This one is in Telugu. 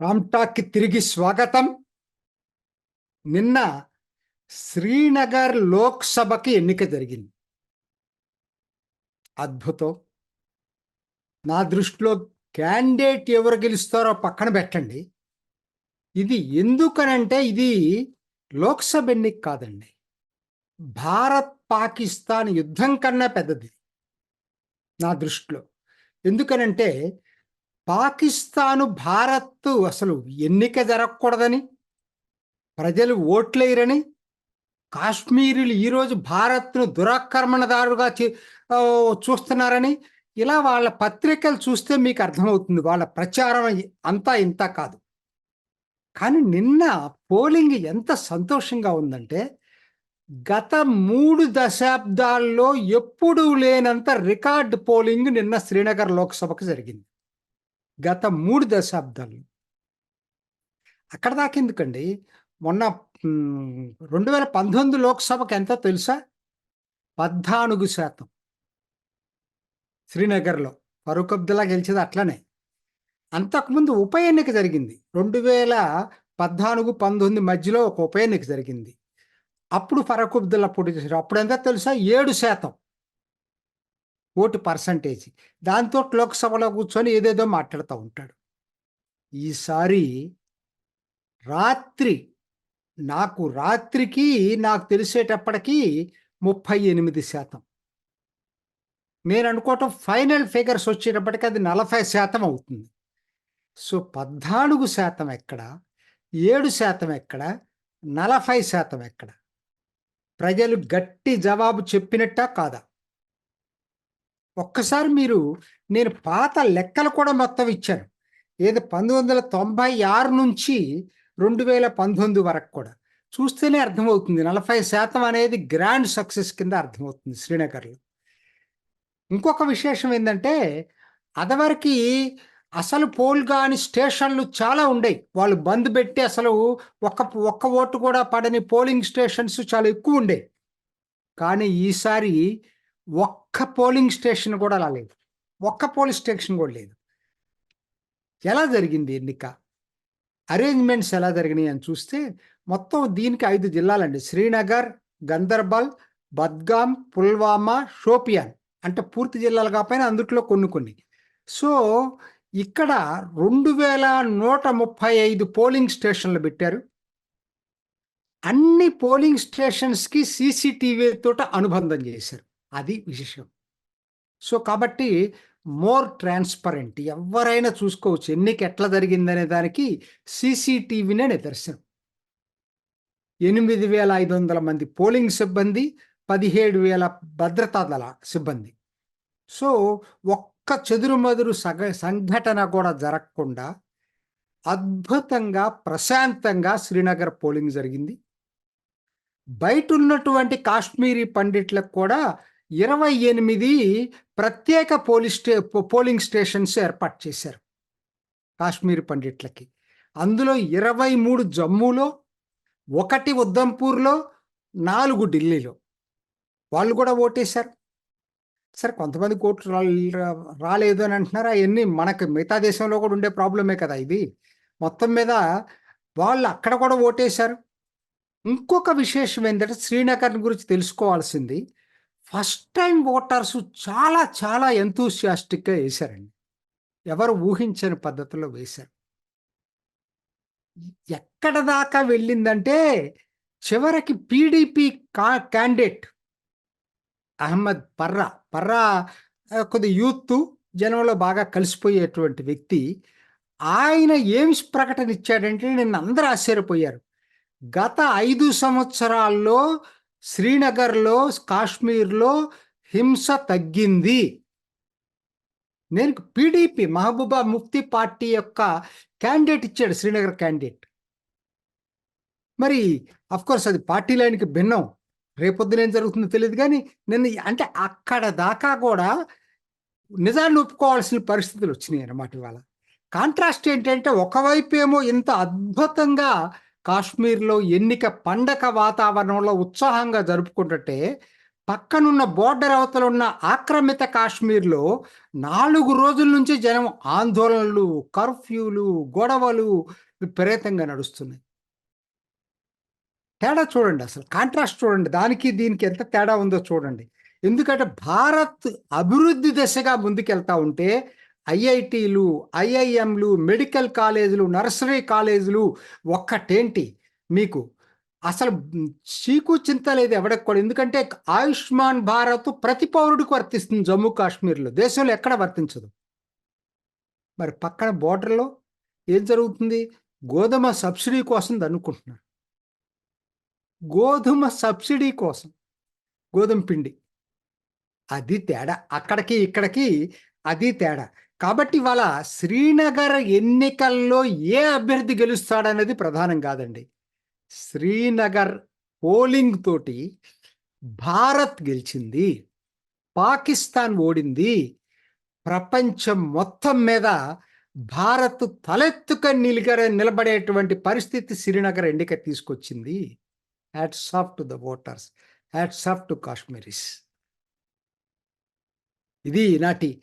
రామ్టాక్కి తిరిగి స్వాగతం. నిన్న శ్రీనగర్ లోక్సభకి ఎన్నిక జరిగింది. అద్భుతం. నా దృష్టిలో క్యాండిడేట్ ఎవరు గెలుస్తారో పక్కన పెట్టండి. ఇది ఎందుకనంటే ఇది లోక్సభ ఎన్నిక కాదండి. భారత్ పాకిస్తాన్ యుద్ధం కన్నా పెద్దది నా దృష్టిలో. ఎందుకనంటే పాకిస్తాను భారత్ అసలు ఎన్నిక జరగకూడదని ప్రజలు ఓట్లేయరని కాశ్మీరులు ఈరోజు భారత్ను దురాక్రమణదారుగా చే- చూస్తున్నారని ఇలా వాళ్ళ పత్రికలు చూస్తే మీకు అర్థమవుతుంది. వాళ్ళ ప్రచారం అంతా ఇంత కాదు. కానీ నిన్న పోలింగ్ ఎంత సంతోషంగా ఉందంటే గత మూడు దశాబ్దాల్లో ఎప్పుడూ లేనంత రికార్డ్ పోలింగ్ నిన్న శ్రీనగర్ లోక్సభకు జరిగింది. గత మూడు దశాబ్దాలు. అక్కడ దాకా ఎందుకండి? మొన్న రెండు వేల పంతొమ్మిది లోక్సభకు ఎంత తెలుసా? పద్నాలుగు శాతం. శ్రీనగర్లో. ఫరూక్ అబ్దుల్లా గెలిచేది అట్లనే. అంతకుముందు ఉప ఎన్నిక జరిగింది. రెండు వేల పద్నాలుగు పంతొమ్మిది మధ్యలో ఒక ఉప ఎన్నిక జరిగింది. అప్పుడు ఫరూక్ అబ్దుల్లా పోటీ చేశారు. అప్పుడు ఎంత తెలుసా? ఏడు శాతం. ఓటు పర్సంటేజ్ దాంతో లోక్సభలో కూర్చొని ఏదేదో మాట్లాడుతూ ఉంటాడు. ఈసారి రాత్రి నాకు రాత్రికి నాకు తెలిసేటప్పటికీ ముప్పై ఎనిమిది శాతం. నేను అనుకోవటం ఫైనల్ ఫిగర్స్ వచ్చేటప్పటికి అది నలభై శాతం అవుతుంది. సో పద్నాలుగు శాతం ఎక్కడ? ఏడు శాతం ఎక్కడ? నలభై శాతం ఎక్కడ? ప్రజలు గట్టి జవాబు చెప్పినట్టా కాదా? ఒక్కసారి మీరు నేను పాత లెక్కలు కూడా మొత్తం ఇచ్చాను. ఏది పంతొమ్మిది వందల తొంభై ఆరు నుంచి రెండు వేల పంతొమ్మిది వరకు కూడా. చూస్తేనే అర్థమవుతుంది. నలభై శాతం అనేది గ్రాండ్ సక్సెస్ కింద అర్థమవుతుంది శ్రీనగర్లో. ఇంకొక విశేషం ఏంటంటే అదవరికి అసలు పోల్ కాని స్టేషన్లు చాలా ఉండేవి వాళ్ళు బంద్ పెట్టి అసలు ఒక్క ఒక్క ఓటు కూడా పడని పోలింగ్ స్టేషన్స్ చాలా ఎక్కువ ఉండేవి కానీ ఈసారి ఒక్క పోలింగ్ స్టేషన్ కూడా అలా లేదు. ఒక్క పోలింగ్ స్టేషన్ కూడా లేదు. ఎలా జరిగింది ఎన్నిక? అరేంజ్మెంట్స్ ఎలా జరిగినాయి అని చూస్తే మొత్తం దీనికి ఐదు జిల్లాలండి. శ్రీనగర్ గందర్బల్ బద్గాం పుల్వామా షోపియాన్ అంటే పూర్తి జిల్లాలు కాకపోయినా అందుట్లో కొన్ని కొన్ని. సో ఇక్కడ రెండు వేల నూట ముప్పై ఐదు పోలింగ్ స్టేషన్లు పెట్టారు. అన్ని పోలింగ్ స్టేషన్స్కి సీసీటీవీ తోట అనుబంధం చేశారు. అది విశేషం. సో కాబట్టి మోర్ ట్రాన్స్పరెంట్ ఎవరైనా చూసుకోవచ్చు ఎన్నిక ఎట్లా జరిగిందనే దానికి సీసీటీవీనే నిదర్శనం. ఎనిమిది వేల ఐదు వందల మంది పోలింగ్ సిబ్బంది పదిహేడు వేల భద్రతా దళ సిబ్బంది. సో ఒక్క చెదురుమదురు సగ సంఘటన కూడా జరగకుండా అద్భుతంగా ప్రశాంతంగా శ్రీనగర్ పోలింగ్ జరిగింది. బయట ఉన్నటువంటి కాశ్మీరీ పండిట్లకు కూడా ఇరవై ఎనిమిది ప్రత్యేక పోలీస్ స్టే పో- పోలింగ్ స్టేషన్స్ ఏర్పాటు చేశారు. కాశ్మీర్ పండిట్లకి. అందులో ఇరవై మూడు జమ్మూలో ఒకటి ఉద్దంపూర్లో నాలుగు ఢిల్లీలో. వాళ్ళు కూడా ఓటేశారు. సరే కొంతమంది కోట్లు రాలేదు అని అంటున్నారు. అవన్నీ మనకి మిగతా దేశంలో కూడా ఉండే ప్రాబ్లమే కదా ఇది. మొత్తం మీద వాళ్ళు అక్కడ కూడా ఓటేశారు. ఇంకొక విశేషం ఏంటంటే శ్రీనగర్ గురించి తెలుసుకోవాల్సింది. ఫస్ట్ టైం ఓటర్స్ చాలా చాలా ఎంతూసియాస్టిక్గా వేశారండి. ఎవరు ఊహించని పద్ధతిలో వేశారు. ఎక్కడ దాకా వెళ్ళిందంటే చివరికి పీడీపీ కా క్యాండిడేట్ అహ్మద్ పర్రా పర్రా కొద్ది యూత్ జనంలో బాగా కలిసిపోయేటువంటి వ్యక్తి. ఆయన ఏమి ప్రకటన ఇచ్చాడంటే నిన్న అందరూ ఆశ్చర్యపోయారు. గత ఐదు సంవత్సరాల్లో శ్రీనగర్లో కాశ్మీర్లో హింస తగ్గింది. నేను పీడీపీ మహబూబా ముఫ్తీ పార్టీ యొక్క క్యాండిడేట్ ఇచ్చాడు శ్రీనగర్ క్యాండిడేట్. మరి కోర్స్ అది పార్టీ లైన్కి భిన్నం. రేపొద్దున ఏం జరుగుతుందో తెలియదు కానీ నేను అంటే అక్కడ దాకా కూడా నిజాన్ని ఒప్పుకోవాల్సిన పరిస్థితులు వచ్చినాయి అన్నమాట ఇవాళ. కాంట్రాస్ట్ ఏంటంటే ఒకవైపు ఏమో ఇంత అద్భుతంగా కాశ్మీర్లో ఎన్నిక పండగ వాతావరణంలో ఉత్సాహంగా జరుపుకుంటుంటే పక్కనున్న బోర్డర్ అవతల ఉన్న ఆక్రమిత కాశ్మీర్లో నాలుగు రోజుల నుంచి జనం ఆందోళనలు కర్ఫ్యూలు గొడవలు విపరీతంగా నడుస్తున్నాయి. తేడా చూడండి అసలు కాంట్రాస్ట్ చూడండి. దానికి దీనికి ఎంత తేడా ఉందో చూడండి. ఎందుకంటే భారత్ అభివృద్ధి దిశగా ముందుకెళ్తా ఉంటే ఐఐటీలు ఐఐఎంలు మెడికల్ కాలేజీలు నర్సరీ కాలేజీలు ఒక్కటేంటి? మీకు అసలు చీకు చింత లేదు ఎవరికి కూడా. ఎందుకంటే ఆయుష్మాన్ భారత్ ప్రతి పౌరుడికి వర్తిస్తుంది జమ్మూ కాశ్మీర్లో. దేశంలో ఎక్కడ వర్తించదు? మరి పక్కన బోర్డర్లో ఏం జరుగుతుంది? గోధుమ సబ్సిడీ కోసం అనుకుంటున్నాను గోధుమ సబ్సిడీ కోసం గోధుమ పిండి. అది తేడా. అక్కడికి ఇక్కడికి అది తేడా. కాబట్టి ఇవాళ శ్రీనగర్ ఎన్నికల్లో ఏ అభ్యర్థి గెలుస్తాడనేది ప్రధానం కాదండి. శ్రీనగర్ పోలింగ్ తోటి భారత్ గెలిచింది పాకిస్తాన్ ఓడింది ప్రపంచం మొత్తం మీద భారత్ తలెత్తుక నిలిగర నిలబడేటువంటి పరిస్థితి శ్రీనగర్ ఎన్నిక తీసుకొచ్చింది. Hats off to the voters hats off to Kashmiris. ఇది నాటి